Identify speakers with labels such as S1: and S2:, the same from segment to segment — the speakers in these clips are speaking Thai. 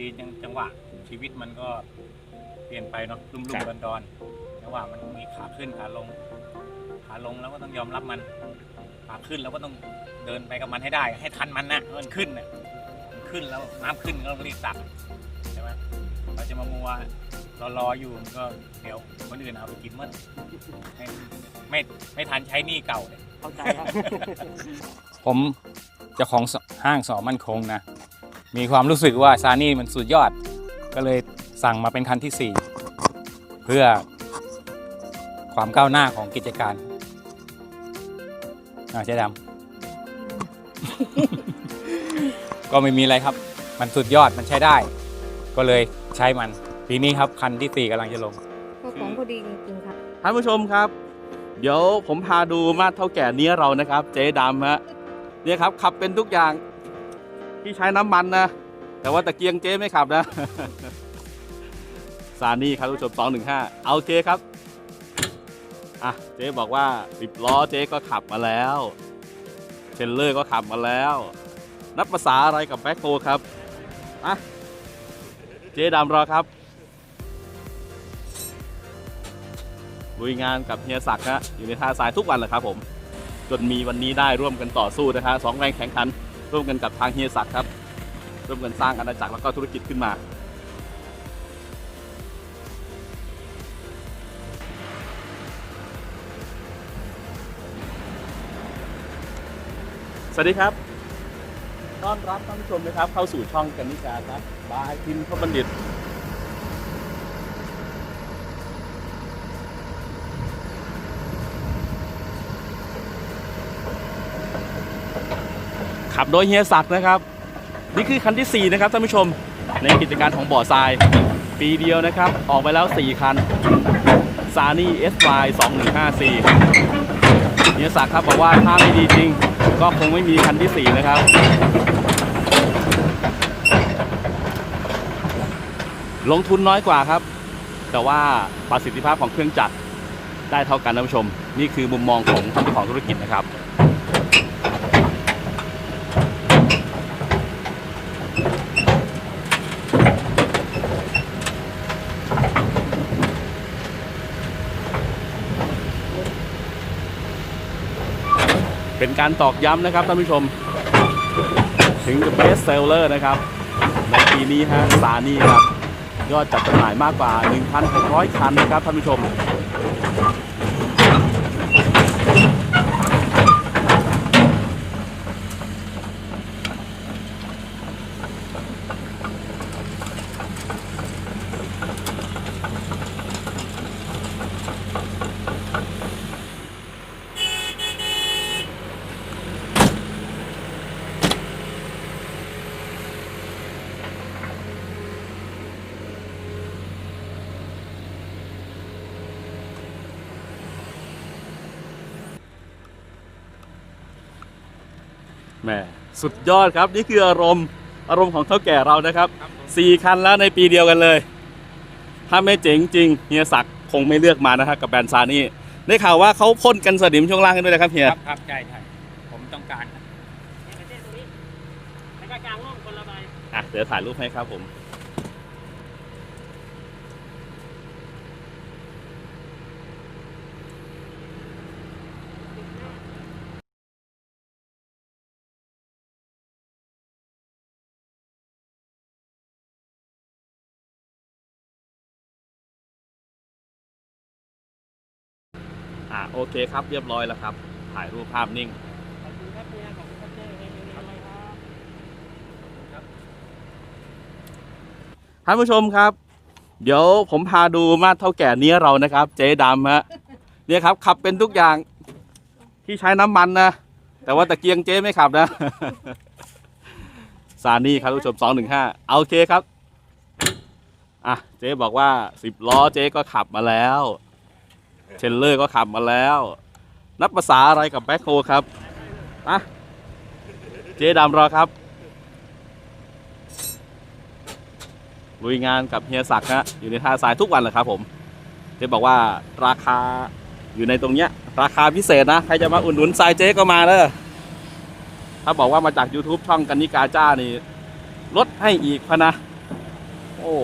S1: ดีจังจังหวะชีวิตมันก็เปลี่ยนไปเนาะรุ่ม
S2: ครั
S1: รุ่
S2: บ
S1: มดอนดอนจังหวะมันมีขาขึ้นขาลง ขาลงแล้วก็ต้องยอมรับมันขาขึ้นเราก็ต้องเดินไปกับมันให้ได้ ให้ทันมันนะมันขึ้นนะมันขึ้นแล้วน้ำขึ้นก็ต้องรีบตักใช่ไหมเราจะมามัวรอรออยู่มันก็เดี๋ยวคนอื่นเอาไปกินหมดให้ไม่ไม่ทันใช้หนี้เก่าเลย
S2: เข้าใจครับ
S3: ผมเจ้าของห้างสอมั่นคงนะ มีความรู้สึกว่าซานี่มันสุดยอด ก็เลยสั่งมาเป็นคันที่ 4 เพื่อความก้าวหน้าของกิจการอ่าเจ๊ดำ ก็ไม่มีอะไรครับ มันสุดยอดมันใช้ได้ ก็เลยใช้มัน ปีนี้ครับคันที่ 4กำลังจะลง
S4: ก็ของเขาดีจริงๆครับ
S2: ท่านผู้ชมครับ เดี๋ยวผมพาดูมาดเท่าแก่เนี้ยเรานะครับ เจ๊ดำฮะเนี่ยครับขับเป็นทุกอย่าง ที่ใช้น้ำมันนะ แต่ว่าตะเกียงเจ๊ไม่ขับนะ ซานี่ครับท่านผู้ชม215เอาโอเคครับ อะ เจ๊บอกว่าสิบล้อเจ๊ก็ขับมาแล้วเทรลเลอร์ก็ขับมาแล้ว นับภาษาอะไรกับแบ็คโฮครับอะเจ๊ดำรอครับลุยงานกับเฮียศักดิ์ฮะอยู่ในท่าทรายทุกวันเลยครับผม จนมีวันนี้ได้ร่วมกันต่อสู้นะฮะสองแรงแข่งขัน ร่วมกันกับทางเฮียศักดิ์ครับ ร่วมกันสร้างอาณาจักรแล้วก็ธุรกิจขึ้นมา สวัสดีครับ ต้อนรับท่านผู้ชมนะครับเข้าสู่ช่องกันนิกาครับบายทินพบัณฑิต ขับโดยเฮียศักดิ์นะครับ นี่คือคันที่ 4 นะครับท่านผู้ชมในกิจการของบ่อทราย ปีเดียวนะครับ ออกไปแล้ว 4 คันซานี่ SY 2154เฮียศักดิ์ครับบอกว่าถ้าไม่ดีจริง ก็คงไม่มีคันที่ 4 นะครับ ลงทุนน้อยกว่าครับ แต่ว่าประสิทธิภาพของเครื่องจักรได้เท่ากันท่านผู้ชม นี่คือมุมมองของท่านเจ้าของธุรกิจนะครับ การตอกย้ำนะครับท่านผู้ชม ถึงจะเบสเซลเลอร์นะครับ ในปีนี้ฮะซานี่ครับ ยอดจัดจำหน่ายมากกว่า 1,600 คันนะครับท่านผู้ชม ม่สุดยอดครับนี่คืออารมณ์อารมณ์ของเท่าแก่เรานะครับสี่คันแล้วในปีเดียวกันเลย ถ้าไม่เจ๋งจริงเฮียศักดิ์คงไม่เลือกมานะครับกับแบรนด์ซานี่ได้ข่าวว่าเขาพ่นกันสนิมช่วงล่างกันด้วยนะครับเฮีย
S1: ครับครับใช่ใช่ผมต้องการครับ
S2: อะเดี๋ยวถ่ายรูปให้ครับผม โอเคครับเรียบร้อยแล้วครับ ถ่ายรูปภาพนิ่งท่านผู้ชมครับ เดี๋ยวผมพาดูมาดเท่าแก่เนี้ยเรานะครับ เจ๊ดำฮะเนี่ยครับขับเป็นทุกอย่างที่ใช้น้ำมันนะ แต่ว่าตะเกียงเจ๊ไม่ขับนะ ซานี่ครับท่านผู้ชมสองหนึ่งห้าเอาโอเคครับ อะเจ๊บอกว่าสิบล้อเจ๊ก็ขับมาแล้ว เทรลเลอร์ก็ขับมาแล้ว นับภาษาอะไรกับแบ็คโฮครับอะเจ๊ดำรอครับ ลุยงานกับเฮียศักดิ์ฮะอยู่ในท่าทรายทุกวันเลยครับผมเจ๊บอกว่าราคาอยู่ในตรงเนี้ย ราคาพิเศษนะ ใครจะมาอุดหนุนทรายเจ๊ก็มาเลยถ้าบอกว่ามาจาก YouTube ช่องกันนิกาจ้านี่ลดให้อีกพะนะ โอ้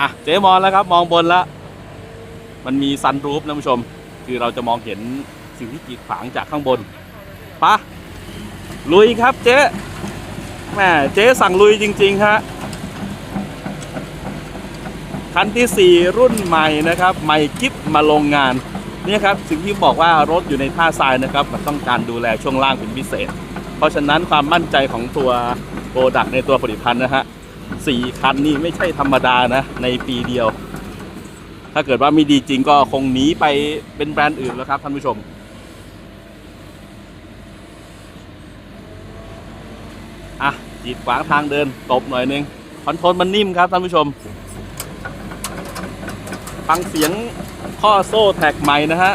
S2: อะเจ๊มองแล้วครับ มองบนแล้ว มันมีซันรูฟนะคุณผู้ชม คือเราจะมองเห็นสิ่งที่กีดขวางจากข้างบนปะลุยครับเจ๊แหมเจ๊สั่งลุยจริง ๆ ฮะ คันทีสี่ 4 รุ่นใหม่นะครับ ใหม่กิฟมาลงงานนี่ครับสิ่งที่บอกว่ารถอยู่ในท่าทรายนะครับมันต้องการดูแลช่วงล่างเป็นพิเศษ เพราะฉะนั้นความมั่นใจของตัวโปรดักในตัวผลิตภัณฑ์นะฮะสี่คันนี่ไม่ใช่ธรรมดานะในปีเดียว ถ้าเกิดว่าไม่ดีจริงก็คงหนีไปเป็นแบรนด์อื่นแล้วครับท่านผู้ชม อะจีดขวางทางเดินตบหน่อยนึงคอนโทรลมันนิ่มครับท่านผู้ชม ฟังเสียงข้อโซ่แท็กใหม่นะฮะ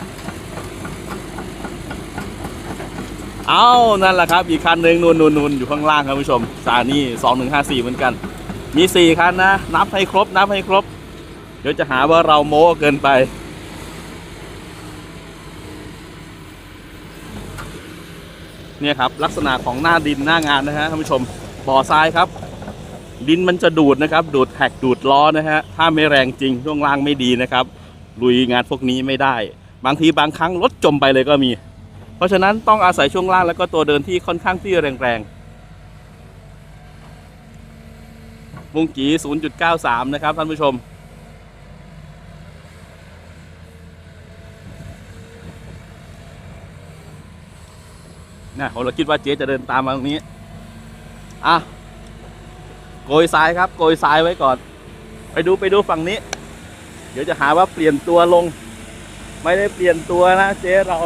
S2: เอานั่นแหละครับ อีกคันหนึ่งนูนนูนนูนอยู่ข้างล่างครับผู้ชม ซานี่สองหนึ่งห้าสี่เหมือนกัน มีสี่คันนะ นับให้ครบ นับให้ครบ เดี๋ยวจะหาว่าเราโม้เกินไป เนี่ยครับ ลักษณะของหน้าดินหน้างานนะฮะท่านผู้ชมบ่อทรายครับ ดินมันจะดูดนะครับ ดูดแท็กดูดล้อนะฮะถ้าไม่แรงจริงช่วงล่างไม่ดีนะครับ ลุยงานพวกนี้ไม่ได้ บางทีบางครั้งรถจมไปเลยก็มี เพราะฉะนั้นต้องอาศัยช่วงล่างแล้วก็ตัวเดินที่ค่อนข้างที่แรงๆวงกี 0.93 นะครับท่านผู้ชม นะเราคิดว่าเจ๊จะเดินตามมาตรงนี้ อะ โกยทรายครับ โกยทรายไว้ก่อน ไปดูไปดูฝั่งนี้ เดี๋ยวจะหาว่าเปลี่ยนตัวลง ไม่ได้เปลี่ยนตัวนะเจ๊เรา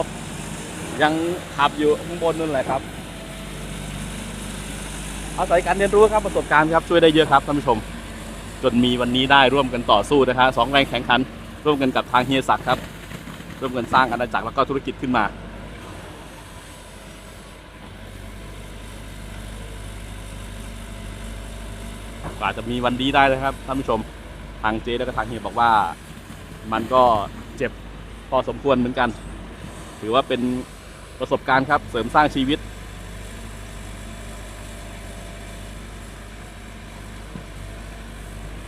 S2: ยังขับอยู่ข้างบนนั่นแหละครับ อาศัยการเรียนรู้ครับประสบการณ์ครับช่วยได้เยอะครับท่านผู้ชม จนมีวันนี้ได้ร่วมกันต่อสู้นะฮะสองแรงแข่งขัน ร่วมกันกับทางเฮียศักดิ์ครับ ร่วมกันสร้างอาณาจักรแล้วก็ธุรกิจขึ้นมา กว่าจะมีวันดีได้นะครับท่านผู้ชมทางเจ๊แล้วก็ทางเฮียบอกว่า มันก็เจ็บพอสมควรเหมือนกัน ถือว่าเป็นประสบการณ์ครับ เสริมสร้างชีวิต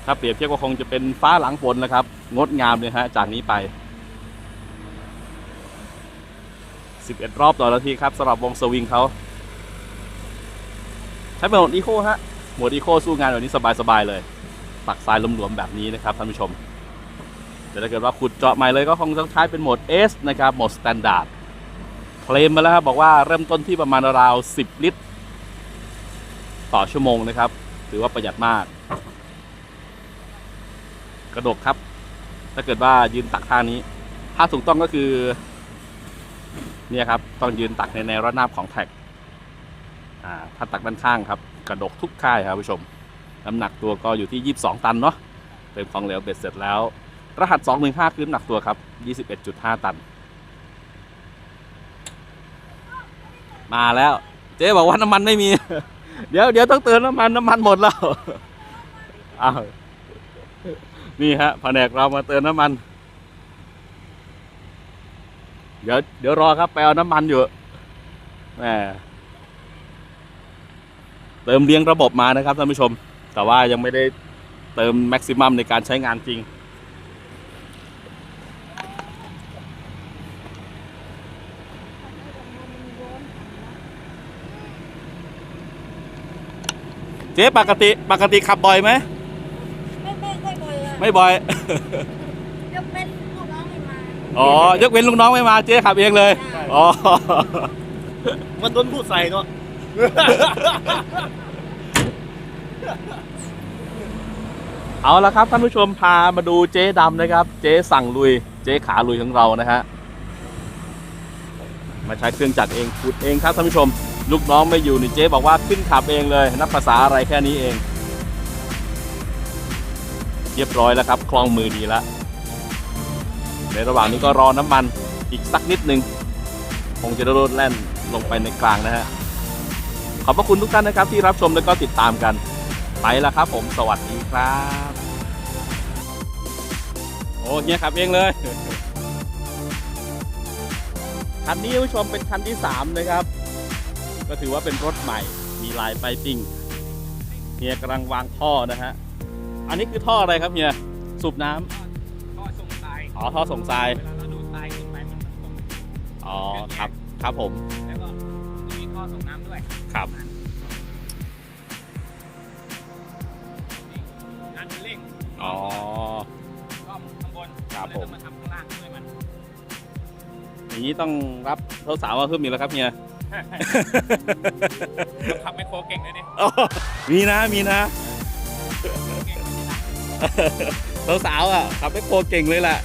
S2: ถ้าเปรียบเทียบก็คงจะเป็นฟ้าหลังฝนนะครับ งดงามเลยฮะจากนี้ไป 11 รอบต่อนาทีครับสำหรับวงสวิงเขา ใช้เป็นโหมดอีโคฮะ หมดอีโคสู้งานแบบนี้สบายๆเลย ปักทรายหลวมๆแบบนี้นะครับท่านผู้ชมแต่ถ้าเกิดว่าขุดเจาะใหม่เลยก็คงต้องใช้เป็นโหมด S นะครับโหมดสแตนดาร์ดเคลมมาแล้วครับบอกว่าเริ่มต้นที่ประมาณราว 10 ลิตร ต่อชั่วโมงนะครับ ถือว่าประหยัดมาก กระดกครับ ถ้าเกิดว่ายืนตักท่านี้ ถ้าถูกต้องก็คือเนี่ยครับ ต้องยืนตักในแนวระนาบของแท็ก อ่า ถ้าตักด้านข้างครับ กระดกทุกค่ายครับผู้ชม น้ำหนักตัวก็อยู่ที่ 22 ตันเนาะเติมของเหลวเบ็ดเสร็จแล้ว รหัส 215 คือน้ำหนักตัวครับ 21.5 ตัน มาแล้ว เจ๊บอกว่าน้ำมันไม่มี เดี๋ยวเดี๋ยวต้องเติมน้ำมันน้ำมันหมดแล้วอ้าวนี่ฮะแผนกเรามาเติมน้ำมัน เดี๋ยวเดี๋ยวรอครับไปเอาน้ำมันอยู่แหม เติมเลี้ยงระบบมานะครับท่านผู้ชม แต่ว่ายังไม่ได้เติมแม็กซิมัมในการใช้งานจริง เจ๊ปกติปกติขับบ่อยไหม
S4: ไม่ไม่ค่อยบ่อยเลย
S2: ไม่บ่อย
S4: ยกเป็นลูกน้องไม่มา
S2: อ๋อ ยกเว้นลูกน้องไม่มาเจ๊ขับเองเลยอ๋อ
S5: มันโดนพูดใส่เนาะ
S2: เอาละครับท่านผู้ชมพามาดูเจ๊ดำนะครับ เจ๊สั่งลุย เจ๊ขาลุยของเรานะฮะมาใช้เครื่องจักรเองขุดเองครับท่านผู้ชม ลูกน้องไม่อยู่นี่เจ๊บอกว่าขึ้นขับเองเลย นับภาษาอะไรแค่นี้เอง เรียบร้อยแล้วครับคล่องมือดีแล้วในระหว่างนี้ก็รอน้ำมันอีกสักนิดหนึ่งคงจะโดดแล่นลงไปในกลางนะฮะ ขอบพระคุณทุกท่านนะครับที่รับชมและก็ติดตามกัน ไปแล้วครับ ผมสวัสดีครับโอ้เฮียขับเองเลยคันนี้ผู้ชมเป็นคันที่3นะครับ ก็ถือว่าเป็นรถใหม่ มีลายไปปิ้งเฮียกำลังวางท่อนะฮะ อันนี้คือท่ออะไรครับเฮียสูบน้ำ
S1: ท่อส่งทราย
S2: อ๋อท่อส่งทราย
S1: เวลาเราดูดทรายขึ้นไปมันมันส่ง
S2: อ๋อครับครับผม
S1: แล้วก็มีท่อส่งน้ำด้วย
S2: ครับ
S1: นี่งานเป็นเร่ง
S2: อ๋อ
S1: ซ่อมข้างบน
S2: ครับ
S1: แล้ว
S2: ผม
S1: ก็มาทำข้างล่างด้วยมัน
S2: อย่างนี้ต้องรับสาวๆมาเพิ่มอีกแล้วครับเฮีย
S1: ต้องขับไมโครเก่งเลยดิ
S2: อ๋อมีนะมีนะ
S1: เก่งกว่าที่หลัง
S2: สาวๆอะขับไม่โคเก่งเลยแหละ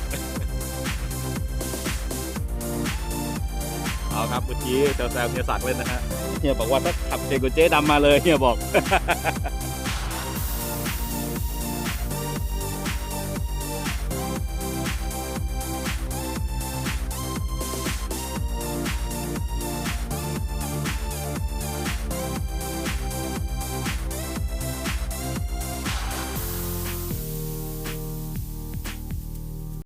S2: เอาครับเมื่อกี้เจ้าแซมเฮียสักดิ์เล่นนะฮะเฮียบอกว่าถ้าขับเจโกเจดำมาเลยเฮียบอก